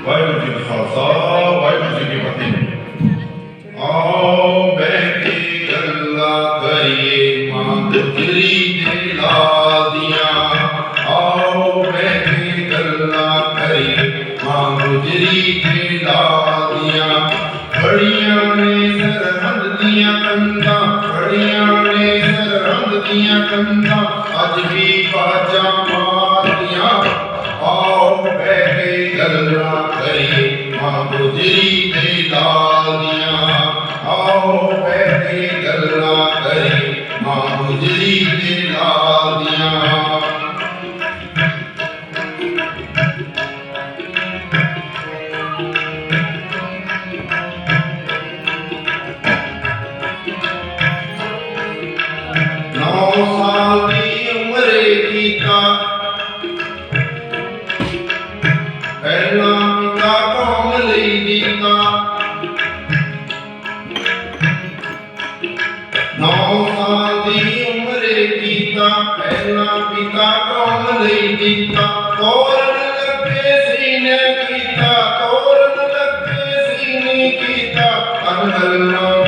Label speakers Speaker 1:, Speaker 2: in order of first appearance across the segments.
Speaker 1: ਵਾਹਿਗੁਰੂ ਜੀ ਕਾ ਖਾਲਸਾ ਵਾਹਿਗੁਰੂ ਜੀ ਕੀ ਫਤਿਹ ਆਓ ਬਹਿ ਗੱਲਾਂ ਕਰੀਏ ਮਾਂ ਗੁਜਰੀ ਦੇ ਲਾਦੀਆਂ ਆਓ ਬਹਿ ਗੱਲਾਂ ਕਰੀਏ ਮਾਂ ਗੁਜਰੀ ਦੇ ਲਾਦੀਆਂ ਬੜੀਆਂ ਨੇ ਸਰਹੰਦ ਦੀਆਂ ਕੰਧਾਂ ਬੜੀਆਂ ਨੇ ਸਰਹੰਦ ਦੀਆਂ ਕੰਧਾਂ ਅੱਜ ਵੀ ਬਾਜਾਂ करुणा करे मां तेरी ਕੌਮ ਨੌ ਸਾਲ ਦੀ ਉਮਰੇ ਕੀਤਾ, ਪਹਿਲਾ ਪਿਤਾ ਕੌਮ ਲਈ ਦਿੱਤਾ? ਤੋਰਨ ਲੱਗੇ ਸੀਨੇ ਕੀਤਾ, ਤੋਰਨ ਲੱਗੇ ਸੀਨੇ ਕੀਤਾ। ਅਨਹਲਾਂ ਦਾ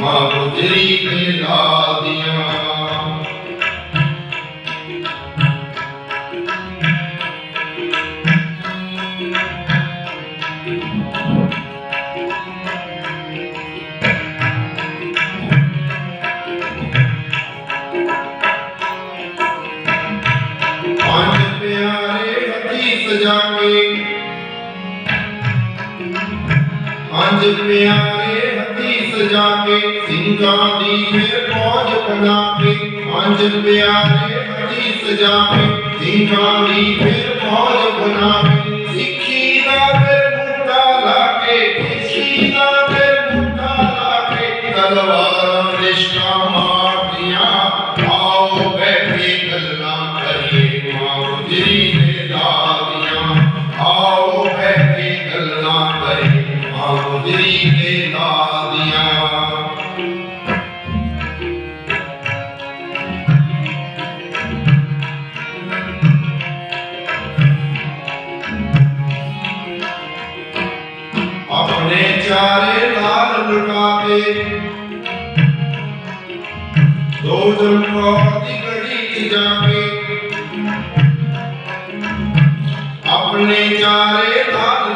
Speaker 1: ماں گزری پھیلا دیا سجا کے پانچ پیار ਸਿੰਘਾਂ ਦੀ ਫਿਰ ਫੌਜ ਬਣਾ ਕੇ ਪਿਆਰੇ ਹੱਥੀ ਸਜਾ ਸਿੰਘਾਂ ਦੀ ਫਿਰ ਫੌਜ ਬਣਾ ਆਪਣੇ ਚਾਰੇ ਲਾਲ ਲੁਕਾ ਕੇ ਦੋ ਜਨਮੋਂ ਦੀ ਗੜੀ ਚ ਜਾ ਕੇ ਆਪਣੇ ਚਾਰੇ ਲਾਲ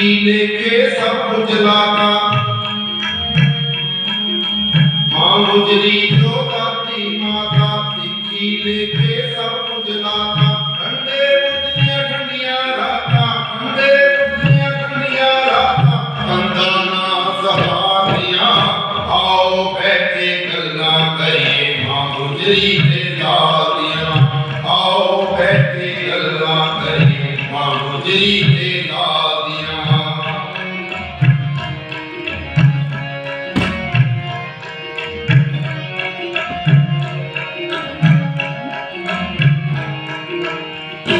Speaker 1: جینے کے سب کچھ لاتا ماں گجری تو داتی ماتا جینے کے سب کچھ لاتا ٹھنڈے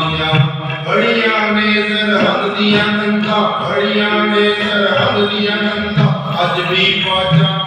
Speaker 1: ਦੀਆਂ। ਬੜੀਆਂ ਨੇ ਸਰਹੰਦ ਦੀਆਂ। ਕੰਧਾਂ ਬੜੀਆਂ ਨੇ ਸਰਹੰਦ ਦੀਆਂ ਕੰਧਾਂ। ਅੱਜ ਵੀ ਫੌਜਾਂ